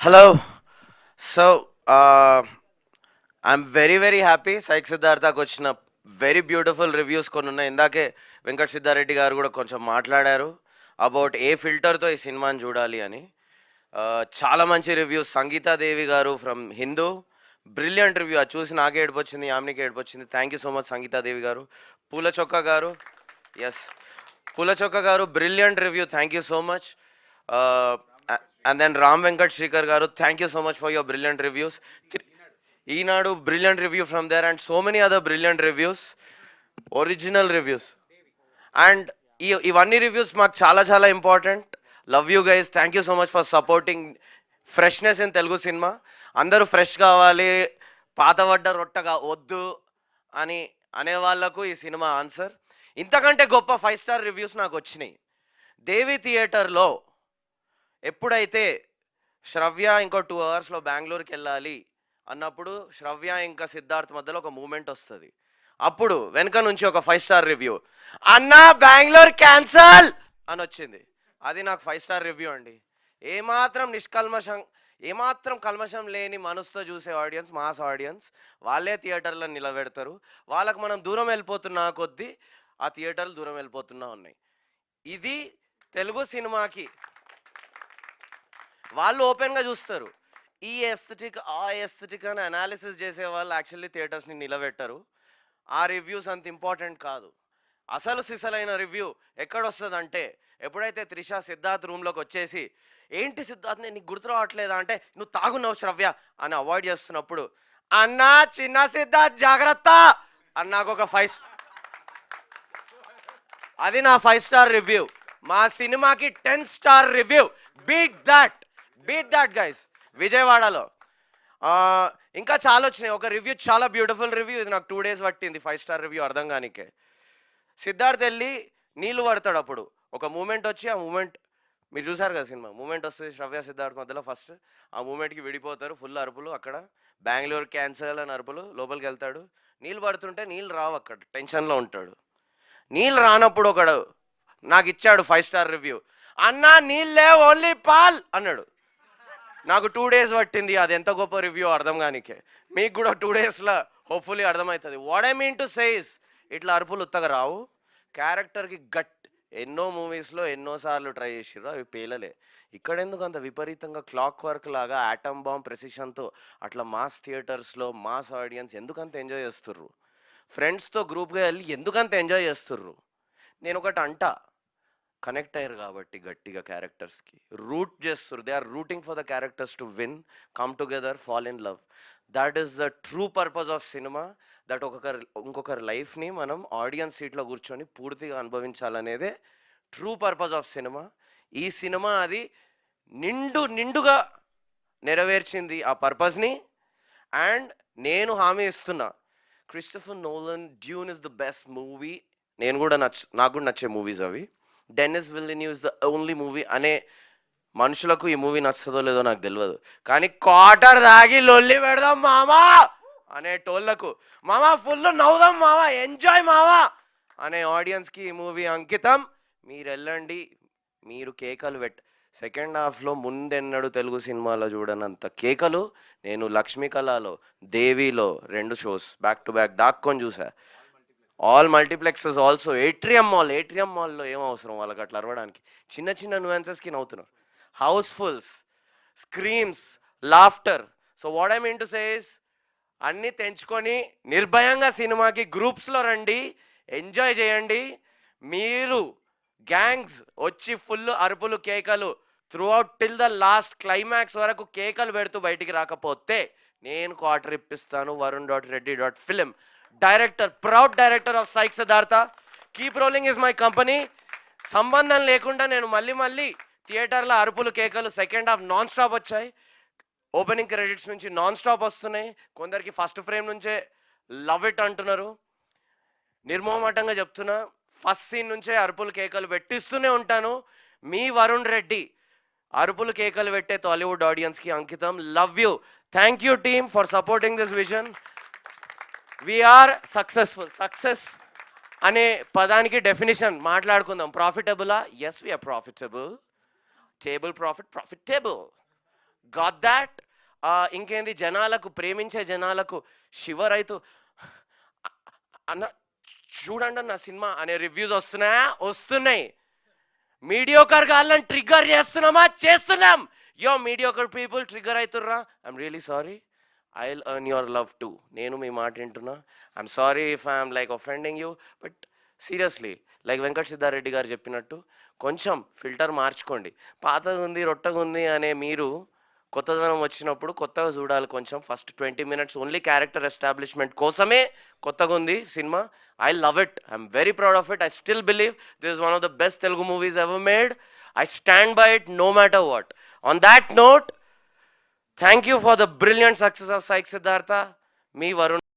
Hello so I'm very very happy Psych సిద్ధార్థకు వచ్చిన very beautiful reviews కొన్ని ఉన్నాయి ఇందాకే వెంకట సిద్ధారెడ్డి గారు కూడా కొంచెం మాట్లాడారు అబౌట్ ఏ ఫిల్టర్తో ఈ సినిమాని చూడాలి అని. Uh, చాలా మంచి reviews Sangeetha Devi garu from Hindu brilliant review అది చూసి నాకే ఏడుపొచ్చింది యామినికి ఏడిపొచ్చింది. Thank you so much Sangeetadevi garu. Poola Chokka garu yes Poola Chokka garu brilliant review thank you so much and then Ram Venkat Srikar garu thank you so much for your brilliant reviews Eenadu brilliant review from there and so many other brilliant reviews original reviews and ఈ ఇవన్నీ reviews మాకు చాలా చాలా important love you guys thank you so much for supporting freshness in Telugu cinema అందరూ fresh కావాలి. పాతబడ్డ రొట్టగా వద్దు అని అనే వాళ్ళకు ఈ సినిమా ఆన్సర్ ఇంతకంటే గొప్ప ఫైవ్ స్టార్ రివ్యూస్ నాకు వచ్చినాయి. దేవి థియేటర్లో ఎప్పుడైతే శ్రవ్య ఇంకో టూ అవర్స్లో బెంగళూరుకి వెళ్ళాలి అన్నప్పుడు శ్రవ్య ఇంకా సిద్ధార్థ్ మధ్యలో ఒక మూమెంట్ వస్తుంది. అప్పుడు వెనక నుంచి ఒక ఫైవ్ స్టార్ రివ్యూ అన్నా బెంగళూరు క్యాన్సల్! అని వచ్చింది. అది నాకు ఫైవ్ స్టార్ రివ్యూ అండి. ఏమాత్రం నిష్కల్మషం ఏమాత్రం కల్మషం లేని మనసుతో చూసే ఆడియన్స్ మాస్ ఆడియన్స్ వాళ్ళే థియేటర్లో నిలబెడతారు. వాళ్ళకు మనం దూరం వెళ్ళిపోతున్నా కొద్దీ ఆ థియేటర్లు దూరం వెళ్ళిపోతున్నా ఉన్నాయి. ఇది తెలుగు సినిమాకి వాళ్ళు ఓపెన్గా చూస్తారు. ఈ ఎస్థెటిక్ ఆ ఎస్థెటిక్ అని అనాలిసిస్ చేసే వాళ్ళు యాక్చువల్లీ థియేటర్స్ని నిలబెట్టరు. ఆ రివ్యూస్ అంత ఇంపార్టెంట్ కాదు. అసలు సిసలైన రివ్యూ ఎక్కడ వస్తుందంటే ఎప్పుడైతే త్రిష సిద్ధార్థ్ రూమ్లోకి వచ్చేసి ఏంటి సిద్ధార్థ్ నేను నీకు గుర్తు రావట్లేదా అంటే నువ్వు తాగున్నావు శ్రవ్య అని అవాయిడ్ చేస్తున్నప్పుడు అన్న చిన్న సిద్ధార్థ్ జాగ్రత్త అన్నాకు ఒక ఫైవ్ అది నా ఫైవ్ స్టార్ రివ్యూ మా సినిమాకి ten star review beat that beat that guys విజయవాడలో. ఇంకా చాలా వచ్చినాయి. ఒక రివ్యూ చాలా బ్యూటిఫుల్ రివ్యూ ఇది నాకు టూ డేస్ పట్టింది. ఫైవ్ స్టార్ రివ్యూ అర్థం కానికే. సిద్ధార్థ్ వెళ్ళి నీళ్ళు పడతాడు అప్పుడు. ఒక మూమెంట్ వచ్చి ఆ మూమెంట్ మీరు చూసారు కదా సినిమా? మూమెంట్ వస్తుంది శ్రవ్య సిద్ధార్థ్ మధ్యలో ఫస్ట్ ఆ మూమెంట్కి విడిపోతారు ఫుల్ అరుపులు అక్కడ. బెంగళూరు క్యాన్సర్ అని అరుపులు లోపలికి వెళ్తాడు. నీళ్ళు పడుతుంటే నీళ్ళు రావు అక్కడ. టెన్షన్లో ఉంటాడు. నీళ్ళు రానప్పుడు ఒకడు నాకు ఇచ్చాడు ఫైవ్ స్టార్ రివ్యూ అన్నా నీళ్ళే ఓన్లీ పాల్ అన్నాడు. నాకు టూ డేస్ పట్టింది. అది ఎంత గొప్ప రివ్యూ అర్థం కానికే. మీకు కూడా టూ డేస్లో హోప్ఫుల్లీ అర్థమవుతుంది what I mean to says ఇట్లా అరుపులు ఉత్తగా రావు. క్యారెక్టర్కి గట్ ఎన్నో మూవీస్లో ఎన్నోసార్లు ట్రై చేసిర్రు. అవి పేలలే. ఇక్కడ ఎందుకు అంత విపరీతంగా క్లాక్ వర్క్ లాగా ఆటమ్ బాంబ్ ప్రెసిషన్తో అట్లా మాస్ థియేటర్స్లో మాస్ ఆడియన్స్ ఎందుకంత ఎంజాయ్ చేస్తుర్రు? ఫ్రెండ్స్తో గ్రూప్గా వెళ్ళి ఎందుకంత ఎంజాయ్ చేస్తుర్రు? నేను ఒకటి అంటా. కనెక్ట్ అయ్యారు కాబట్టి గట్టిగా క్యారెక్టర్స్కి. రూట్ చేస్తారు they are rooting for the characters to win come together fall in love. That is the true purpose of cinema. That ఒక్కొక్కరి ఇంకొకరి లైఫ్ని మనం ఆడియన్స్ సీట్లో కూర్చొని పూర్తిగా అనుభవించాలనేదే ట్రూ పర్పస్ ఆఫ్ సినిమా. ఈ సినిమా అది నిండు నిండుగా నెరవేర్చింది ఆ పర్పస్ని. అండ్ నేను హామీ ఇస్తున్నా Christopher Nolan Dune is the best movie. నేను కూడా నచ్చ నాకు కూడా నచ్చే మూవీస్ అవి. Denis Villeneuve is the only movie అనే మనుషులకు ఈ మూవీ నచ్చదో లేదో నాకు తెలియదు కానీ క్వార్టర్ దాగి లొల్లి పెడదాం మామా అనే టోళ్ళకు. మామా ఫుల్ నవ్వుదాం మామా ఎంజాయ్ మామా అనే ఆడియన్స్కి ఈ మూవీ అంకితం. మీరు వెళ్ళండి మీరు కేకలు పెట్ సెకండ్ హాఫ్లో ముందెన్నడు తెలుగు సినిమాలో చూడనంత కేకలు నేను లక్ష్మీ కళలో దేవిలో రెండు షోస్ బ్యాక్ టు బ్యాక్ దాక్కొని చూసా. All multiplexes also Atrium mall Atrium మాల్లో ఏం అవసరం వాళ్ళకి అట్లా అరవడానికి? చిన్న చిన్న న్యూయాన్సెస్కి నవ్వుతున్నారు. Housefulls screams laughter so what I mean to says అన్నీ తెంచుకొని నిర్భయంగా సినిమాకి గ్రూప్స్లో రండి ఎంజాయ్ చేయండి. మీరు గ్యాంగ్స్ వచ్చి ఫుల్ అరుపులు కేకలు throughout till the last climax వరకు కేకలు పెడుతూ బయటికి రాకపోతే నేను క్వార్టర్ ఇప్పిస్తాను Varun dot Reddy dot film director proud director of Psych Siddhartha keep rolling is my company సంబంధం లేకుండా నేను మళ్ళీ మళ్ళీ థియేటర్లో అరుపులు కేకలు సెకండ్ హాఫ్ నాన్ స్టాప్ వచ్చాయి. ఓపెనింగ్ క్రెడిట్స్ నుంచి నాన్ స్టాప్ వస్తున్నాయి. కొందరికి ఫస్ట్ ఫ్రేమ్ నుంచే లవ్ ఇట్ అంటున్నారు. నిర్మోహమాటంగా చెప్తున్నా ఫస్ట్ సీన్ నుంచే అరుపులు కేకలు పెట్టిస్తూనే ఉంటాను. మీ వరుణ్ రెడ్డి అరుపులు కేకలు పెట్టే టాలీవుడ్ ఆడియన్స్కి అంకితం. Love you thank you team for supporting this vision we're successful success అనే పదానికి డెఫినేషన్ మాట్లాడుకుందాం. ప్రాఫిటబులా yes we're profitable table profit profitable got that ఇంకేంది? జనాలకు ప్రేమించే జనాలకు షివర్ రైతు అన్న చూడండి అన్న సినిమా అనే రివ్యూస్ వస్తున్నాయా? వస్తున్నాయి. మీడియోకర్ కాళ్ళని ట్రిగ్గర్ చేస్తున్నామా? చేస్తున్నాం. Yo mediocre people trigger అవుతుర్రా I'm really sorry I earn your love too నేను మీ మాట వింటున్నా. I'm sorry if I'm like offending you but seriously like Venkata Siddareddy garu చెప్పినట్టు కొంచెం ఫిల్టర్ మార్చుకోండి. పాతగా ఉంది రొట్టగా ఉంది అనే మీరు కొత్తదనం వచ్చినప్పుడు కొత్తగా చూడాలి కొంచెం. First twenty minutes only character establishment కోసమే కొత్తగా ఉంది cinema. I love it I'm very proud of it I still believe this is one of the best Telugu movies ever made I stand by it no matter what on that note thank you for the brilliant success of Psych Siddhartha me Varun